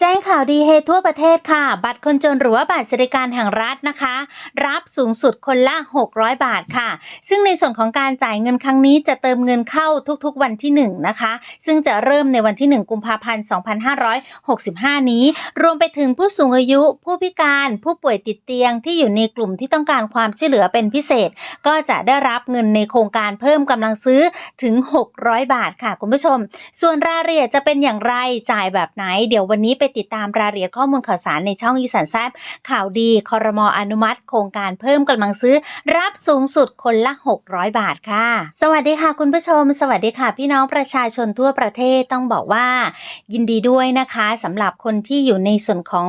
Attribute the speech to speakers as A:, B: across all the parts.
A: แจ้งข่าวดีเฮทั่วประเทศค่ะ บัตรคนจนหรือว่าบัตรสวัสดิการแห่งรัฐนะคะ รับสูงสุดคนละ 600 บาทค่ะ ซึ่งในส่วนของการจ่ายเงินครั้งนี้จะเติมเงินเข้าทุกๆวันที่ 1 นะคะ ซึ่งจะเริ่มในวันที่ 1 กุมภาพันธ์ 2565 นี้ รวมไปถึงผู้สูงอายุ ผู้พิการ ผู้ป่วยติดเตียงที่อยู่ในกลุ่มที่ต้องการความช่วยเหลือเป็นพิเศษ ก็จะได้รับเงินในโครงการเพิ่มกำลังซื้อถึง 600 บาทค่ะคุณผู้ชม ส่วนรายละเอียดจะเป็นอย่างไรจ่ายแบบไหน เดี๋ยววันนี้ไปติดตามรายละเอียดข้อมูลข่าวสารในช่องอีสานแซบข่าวดีคอรมออนุมัติ โครงการเพิ่มกำลังซื้อ รับสูงสุดคนละ 600 บาทค่ะ สวัสดีค่ะคุณผู้ชม สวัสดีค่ะ พี่น้องประชาชนทั่วประเทศต้องบอกว่า ยินดีด้วยนะคะสำหรับคนที่อยู่ในส่วนของ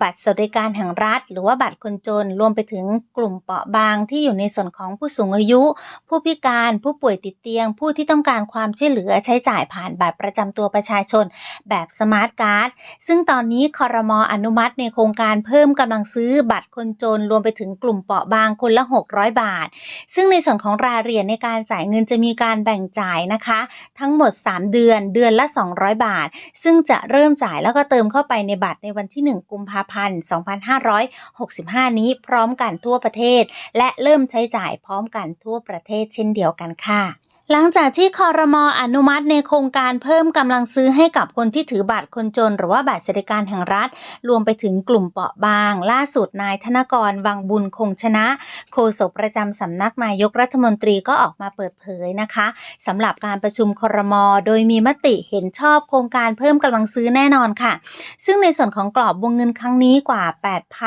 A: บัตรสวัสดิการแห่งรัฐ หรือว่าบัตรคนจนรวมไปถึงกลุ่มเปราะบางที่อยู่ในส่วนของผู้สูงอายุ ผู้พิการผู้ป่วยติดเตียง ผู้ที่ต้องการความช่วยเหลือใช้จ่ายผ่านบัตรประจำตัวประชาชน แบบสมาร์ทการ์ดซึ่งตอนนี้คอรมออนุมัติในโครงการเพิ่มกำลังซื้อบัตรคนจนรวมไปถึงกลุ่มเปราะบางคนละ 600 บาท ซึ่งในส่วนของรายละเอียดในการจ่ายเงินจะมีการแบ่งจ่ายนะคะ ทั้งหมด 3 เดือนเดือนละ 200 บาท ซึ่งจะเริ่มจ่ายแล้วก็เติมเข้าไปในบัตรในวันที่ 1 กุมภาพันธ์ 2565 นี้พร้อมกันทั่วประเทศ และเริ่มใช้จ่ายพร้อมกันทั่วประเทศเช่นเดียวกันค่ะ หลังจากที่คอรมออนุมัติในโครงการเพิ่มกำลังซื้อให้กับคนที่ถือบัตรคนจน หรือว่าบัตรสวัสดิการแห่งรัฐ รวมไปถึงกลุ่มเปราะบาง ล่าสุดนายธนกรวังบุญคงชนะ โฆษกประจำสำนักนายกรัฐมนตรีก็ออกมาเปิดเผยนะคะสำหรับการประชุมคอรมอโดยมีมติเห็นชอบโครงการเพิ่มกำลังซื้อแน่นอนค่ะ ซึ่งในส่วนของกรอบวงเงินครั้งนี้กว่า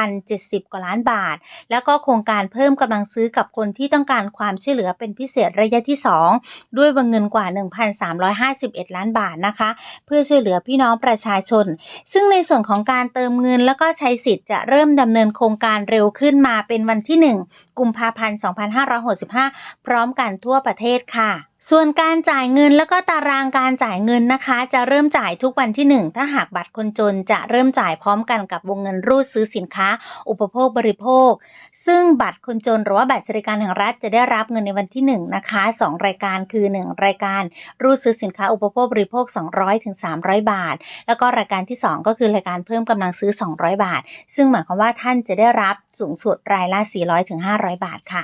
A: 8,070 กว่าล้านบาท แล้วก็โครงการเพิ่มกำลังซื้อกับคนที่ต้องการความช่วยเหลือเป็นพิเศษระยะที่ 2ด้วยวงเงินกว่า 1,351 ล้านบาทนะคะ เพื่อช่วยเหลือพี่น้องประชาชน ซึ่งในส่วนของการเติมเงินแล้วก็ใช้สิทธิ์จะเริ่มดำเนินโครงการเร็วขึ้นมาเป็นวันที่ 1 กุมภาพันธ์ 2565 พร้อมกันทั่วประเทศค่ะ ส่วนการจ่ายเงินแล้วก็ตารางการจ่ายเงินนะคะ จะเริ่มจ่ายทุกวันที่ 1 ถ้าหากบัตรคนจนจะเริ่มจ่ายพร้อมกันกับวงเงินรูดซื้อสินค้า อุปโภคบริโภค ซึ่งบัตรคนจนหรือว่าบัตรสวัสดิการแห่งรัฐจะได้รับเงินในวันที่1นะคะ2 รายการคือ 1 รายการรูดซื้อสินค้าอุปโภคบริโภค 200ถึง300 บาท แล้วก็รายการที่ 2 ก็คือรายการเพิ่มกำลังซื้อ 200 บาท ซึ่งหมายความว่าท่านจะได้รับสูงสุดรายละ400ถึง500 บาทค่ะ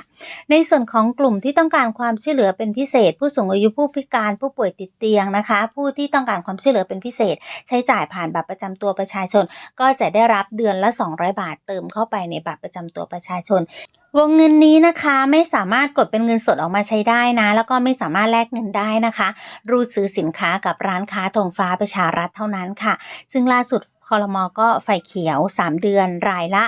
A: ในส่วนของกลุ่มที่ต้องการความช่วยเหลือเป็นพิเศษผู้สูงอายุผู้พิการผู้ป่วยติดเตียงนะคะ ผู้ที่ต้องการความช่วยเหลือเป็นพิเศษ ใช้จ่ายผ่านบัตรประจำตัวประชาชน ก็จะได้รับเดือนละ 200 บาทเติมเข้าไปในบัตรประจำตัวประชาชนวงเงินนี้นะคะไม่สามารถกดเป็นเงินสดออกมาใช้ได้นะ แล้วก็ไม่สามารถแลกเงินได้นะคะ รูดซื้อสินค้ากับร้านค้าธงฟ้าประชารัฐเท่านั้นค่ะ ซึ่งล่าสุด คอรมอก็ไฟเขียว 3 เดือนรายละ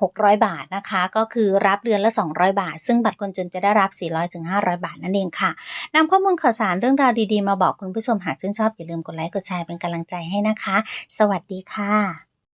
A: 600 บาทนะคะ ก็คือรับเดือนละ 200 บาท ซึ่งบัตรคนจนจะได้รับ 400ถึง500 บาทนั่นเองค่ะนำข้อมูลข่าวสารเรื่องราวดีๆ มาบอกคุณผู้ชมหากชื่นชอบอย่าลืมกดไลค์กดแชร์เป็นกำลังใจให้นะคะ สวัสดีค่ะ